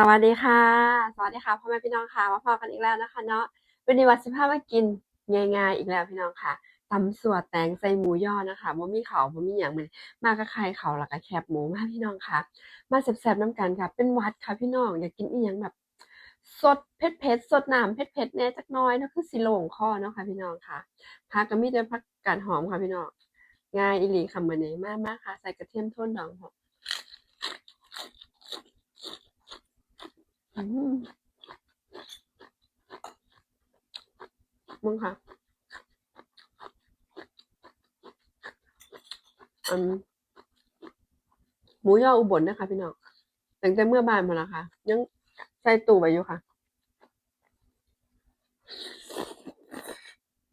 สวัสดีค่ะ สวัสดีค่ะพ่อแม่พี่น้องค่ะมาพอกันอีกแล้วนะคะเนาะวันนี้วัดสิบห้ามากินง่ายๆอีกแล้วพี่น้องค่ะตำสัวแตงใส่หมูย่อนะคะบ่มีเขาวบ่มีหยังมันมากก็ไข่เขาวแล้วก็แคบหมูมาพี่น้องค่ะ มาแซ่บๆน้ำกันค่ะ เป็นวัดค่ะพี่น้องอยากกินอีหยังแบบ สดเผ็ดเผ็ดๆสดน้ำเผ็ดเผ็ดๆแน่จักน้อยนะคือสิโล่งคอเนาะค่ะพี่น้องค่ะผักก็มีแต่ผักกาดหอมค่ะพี่น้องง่ายอีหลีค่ะมื้อนี้มากๆค่ะ ใส่กระเทียมโทนดองพอม มึงค่ะอืมหมูย่ออุบลนะคะ พี่น้องตั้งแต่เมื่อบายมาแล้วค่ะ ยังใส่ตู้ไว้อยู่ค่ะ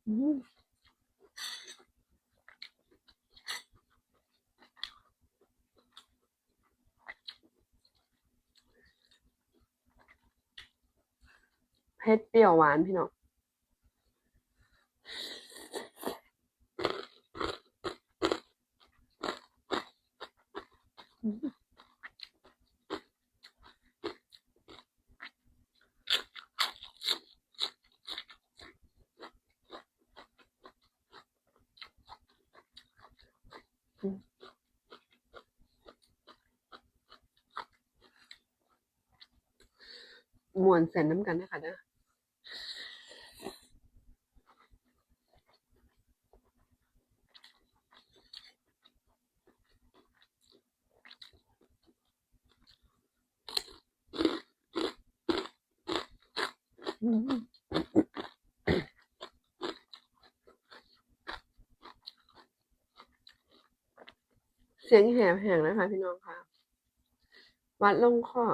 อืม เผ็ดเปรี้ยวหวานพี่น้องมวนเส้นน้ำกันนะคะเด้อ เสียงแหบแหงนะคะพี่น้องค่ะ วัดลงคอ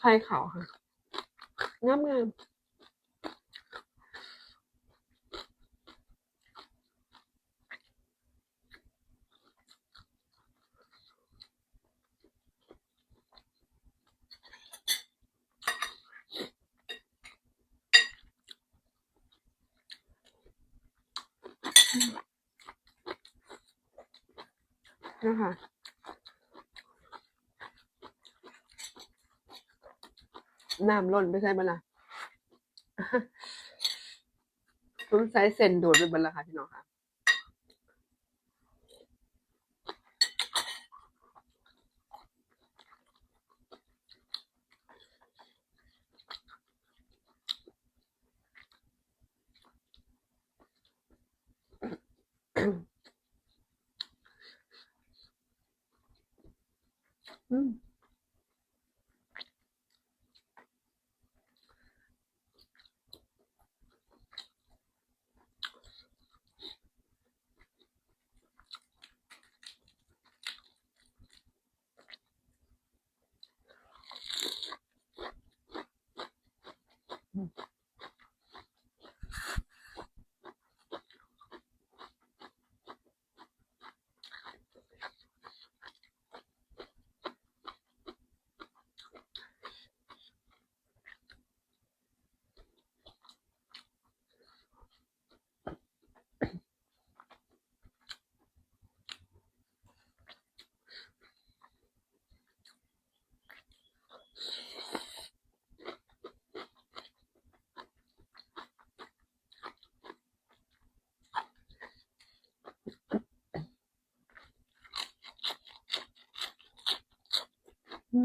ไข่ขาวค่ะงามงาม นะคะน้ำล้นไปใช่ไหมล่ะสงใช้เส้นดูดไปเบนละค่ะพี่น้องค่ะ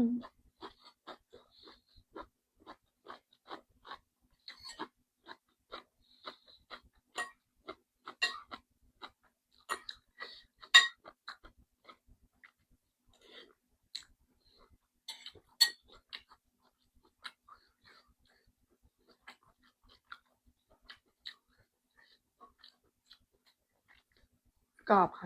อืมกรอบค่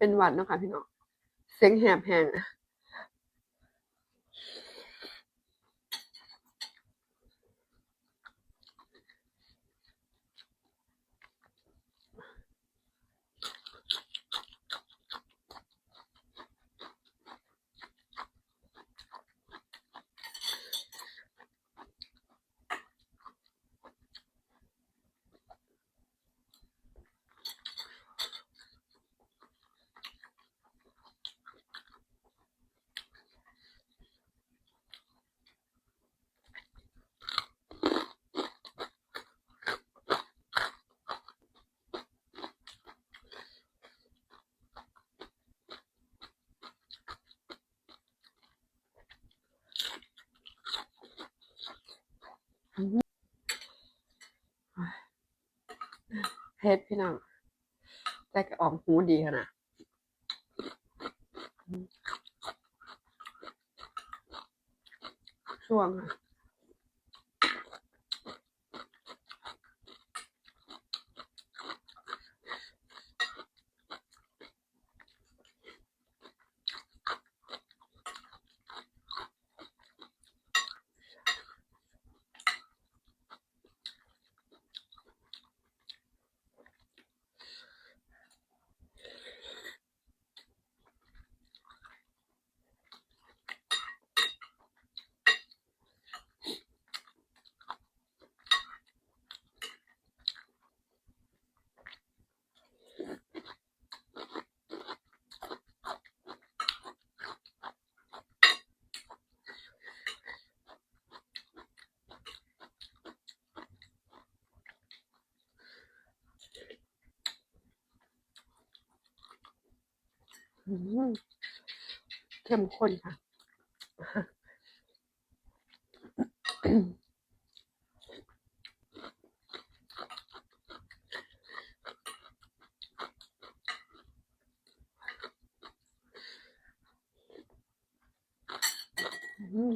เป็นหวัดเนาะค่ะพี่น้องเสียงแหบแหง เฮ็ดพี่น้องแต่ก็ออกหูดีขนาดช่วงค่ะ เข้มข้นค่ะ อืม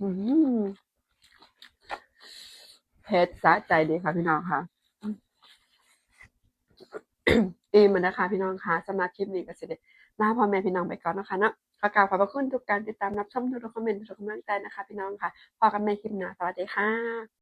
อืม เผ็ดสะใจดีค่ะพี่น้องค่ะอิ่มแล้วนะคะ พี่น้องค่ะสำหรับคลิปนี้ก็สิได้ลาพ่อแม่พี่น้องไปก่อนนะคะเนาะขอกราบขอบพระคุณทุกการติดตามรับชมทุกคอมเมนต์ทุกกำลังใจนะคะ พี่น้องค่ะพอกันใหม่คลิปหน้าสวัสดีค่ะ